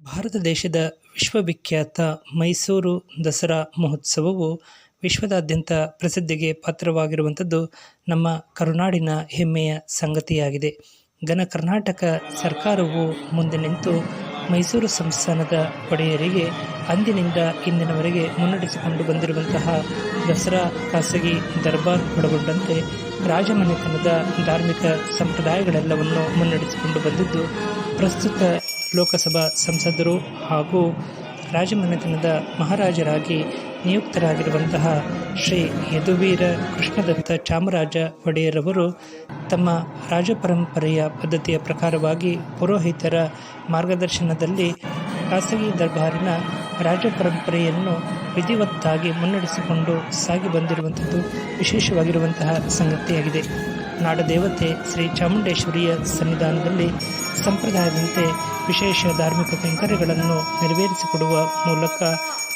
ಭಾರತ ದೇಶದ ವಿಶ್ವವಿಖ್ಯಾತ ಮೈಸೂರು ದಸರಾ ಮಹೋತ್ಸವವು ವಿಶ್ವದಾದ್ಯಂತ ಪ್ರಸಿದ್ಧಿಗೆ ಪಾತ್ರವಾಗಿರುವಂಥದ್ದು ನಮ್ಮ ಕರುನಾಡಿನ ಹೆಮ್ಮೆಯ ಸಂಗತಿಯಾಗಿದೆ. ಘನ ಕರ್ನಾಟಕ ಸರ್ಕಾರವು ಮುಂದೆ ನಿಂತು ಮೈಸೂರು ಸಂಸ್ಥಾನದ ಒಡೆಯರಿಗೆ ಅಂದಿನಿಂದ ಇಂದಿನವರೆಗೆ ಮುನ್ನಡೆಸಿಕೊಂಡು ಬಂದಿರುವಂತಹ ದಸರಾ ಖಾಸಗಿ ದರ್ಬಾರ್ ಒಳಗೊಂಡಂತೆ ರಾಜಮನೆತನದ ಧಾರ್ಮಿಕ ಸಂಪ್ರದಾಯಗಳೆಲ್ಲವನ್ನು ಮುನ್ನಡೆಸಿಕೊಂಡು ಬಂದಿದ್ದು, ಪ್ರಸ್ತುತ ಲೋಕಸಭಾ ಸಂಸದರು ಹಾಗೂ ರಾಜಮನೆತನದ ಮಹಾರಾಜರಾಗಿ ನಿಯುಕ್ತರಾಗಿರುವಂತಹ ಶ್ರೀ ಯದುವೀರ ಕೃಷ್ಣದತ್ತ ಚಾಮರಾಜ ಒಡೆಯರವರು ತಮ್ಮ ರಾಜಪರಂಪರೆಯ ಪದ್ಧತಿಯ ಪ್ರಕಾರವಾಗಿ ಪುರೋಹಿತರ ಮಾರ್ಗದರ್ಶನದಲ್ಲಿ ಖಾಸಗಿ ದರ್ಬಾರಿನ ರಾಜಪರಂಪರೆಯನ್ನು ವಿಧಿವತ್ತಾಗಿ ಮುನ್ನಡೆಸಿಕೊಂಡು ಸಾಗಿ ಬಂದಿರುವಂಥದ್ದು ವಿಶೇಷವಾಗಿರುವಂತಹ ಸಂಗತಿಯಾಗಿದೆ. ನಾಡದೇವತೆ ಶ್ರೀ ಚಾಮುಂಡೇಶ್ವರಿಯ ಸನ್ನಿಧಾನದಲ್ಲಿ ಸಂಪ್ರದಾಯದಂತೆ ವಿಶೇಷ ಧಾರ್ಮಿಕ ಕೈಂಕರ್ಯಗಳನ್ನು ನೆರವೇರಿಸಿಕೊಡುವ ಮೂಲಕ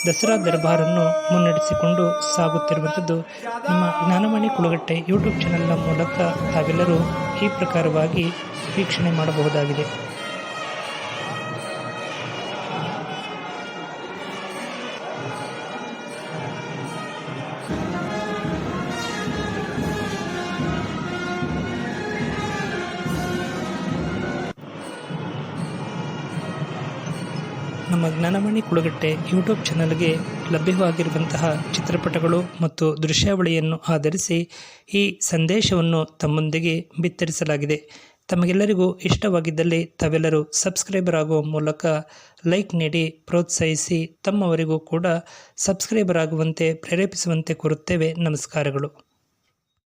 ದಸರಾ ದರ್ಬಾರನ್ನು ಮುನ್ನಡೆಸಿಕೊಂಡು ಸಾಗುತ್ತಿರುವಂಥದ್ದು ನಮ್ಮ ಜ್ಞಾನವಾಣಿ ಕುಳಗಟ್ಟೆ ಯೂಟ್ಯೂಬ್ ಚಾನೆಲ್ನ ಮೂಲಕ ತಾವೆಲ್ಲರೂ ಈ ಪ್ರಕಾರವಾಗಿ ವೀಕ್ಷಣೆ ಮಾಡಬಹುದಾಗಿದೆ. ನಮ್ಮ ಜ್ಞಾನವಾಣಿ ಕುಳುಗಟ್ಟೆ ಯೂಟ್ಯೂಬ್ ಚಾನಲ್ಗೆ ಲಭ್ಯವಾಗಿರುವಂತಹ ಚಿತ್ರಪಟಗಳು ಮತ್ತು ದೃಶ್ಯಾವಳಿಯನ್ನು ಆಧರಿಸಿ ಈ ಸಂದೇಶವನ್ನು ತಮ್ಮೊಂದಿಗೆ ಬಿತ್ತರಿಸಲಾಗಿದೆ. ತಮಗೆಲ್ಲರಿಗೂ ಇಷ್ಟವಾಗಿದ್ದಲ್ಲಿ ತಾವೆಲ್ಲರೂ ಸಬ್ಸ್ಕ್ರೈಬರ್ ಆಗುವ ಮೂಲಕ ಲೈಕ್ ನೀಡಿ, ಪ್ರೋತ್ಸಾಹಿಸಿ, ತಮ್ಮವರಿಗೂ ಕೂಡ ಸಬ್ಸ್ಕ್ರೈಬರ್ ಆಗುವಂತೆ ಪ್ರೇರೇಪಿಸುವಂತೆ ಕೋರುತ್ತೇವೆ. ನಮಸ್ಕಾರಗಳು.